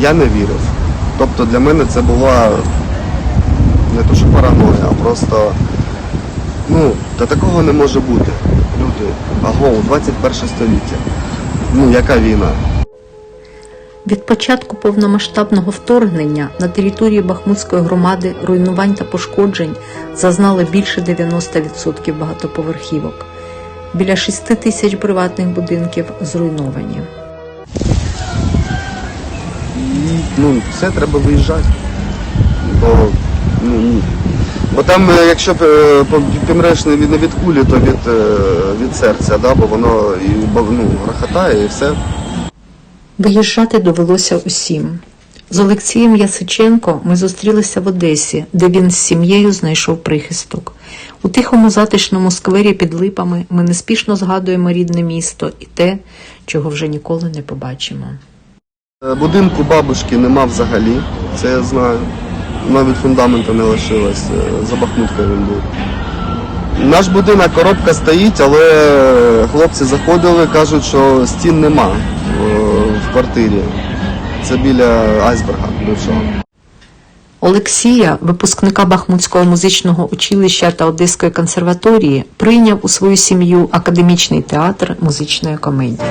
я не вірив. Тобто для мене це була не то, що параноя, а просто ну, та такого не може бути. Люди, аго, 21 століття. Ну, яка війна? Від початку повномасштабного вторгнення на території Бахмутської громади руйнувань та пошкоджень зазнали більше 90% багатоповерхівок. Біля 6 тисяч приватних будинків зруйновані. Ну, все, треба виїжджати. Бо, ну, ні. Бо там, е, якщо е, помреш не від, не від кулі, то від, е, від серця, да? бо воно і ну, грохотає і все. Виїжджати довелося усім. З Олексієм Ясиченко ми зустрілися в Одесі, де він з сім'єю знайшов прихисток. У тихому затишному сквері під липами ми неспішно згадуємо рідне місто і те, чого вже ніколи не побачимо. Е, Будинку бабушки нема взагалі, це я знаю. Навіть фундаменту не лишилось, е, за Бахмуткою він був. Наш будинок, коробка стоїть, але хлопці заходили, кажуть, що стін нема в квартирі. Це біля айсберга бившого. Олексія, випускника Бахмутського музичного училища та Одеської консерваторії, прийняв у свою сім'ю академічний театр музичної комедії.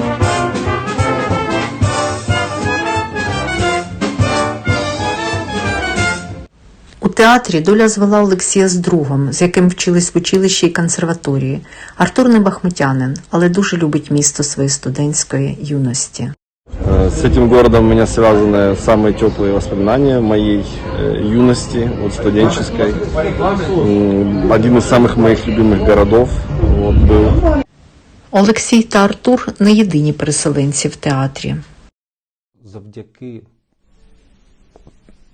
У театрі доля звела Олексія з другом, з яким вчились в училищі і консерваторії. Артур не бахмутянин, але дуже любить місто своєї студентської юності. Э, С этим городом у меня связаны самые теплые воспоминания моей э, юности, вот студенческой. М, Один из самых моих любимых городов вот, был. Олексій та Артур не єдині переселенці в театрі. завдяки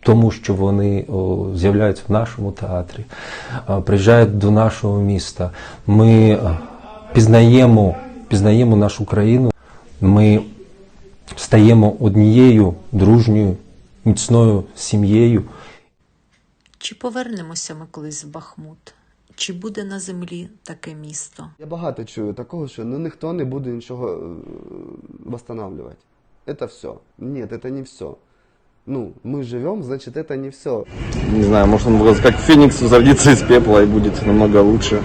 тому, що вони з'являються в нашому театрі, приїжджають до нашого міста. Ми пізнаємо, пізнаємо нашу країну, ми стаємо однією дружньою, міцною сім'єю. Чи повернемося ми колись в Бахмут? Чи буде на землі таке місто? Я багато чую такого, що ну ніхто не буде нічого е, восстанавливать. Это все. Нет, это не все Ну, мы живем, значит, это не все. Не знаю, может он просто как феникс возродится из пепла и будет намного лучше,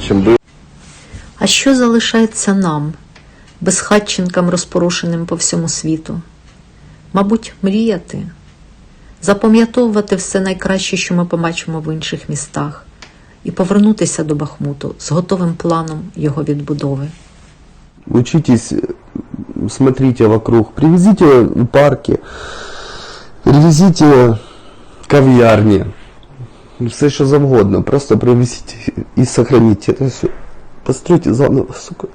чем был. А що залишається нам, безхатченкам, розпорошеним по всьому світу? Мабуть, мріяти, запам'ятовувати все найкраще, що ми побачимо в інших містах, і повернутися до Бахмуту з готовим планом його відбудови. Учитесь, э, смотрите вокруг, привезите парки, привезите кав'ярні, все що завгодно, просто привезите і сохраните это все. Постройте заново, сука.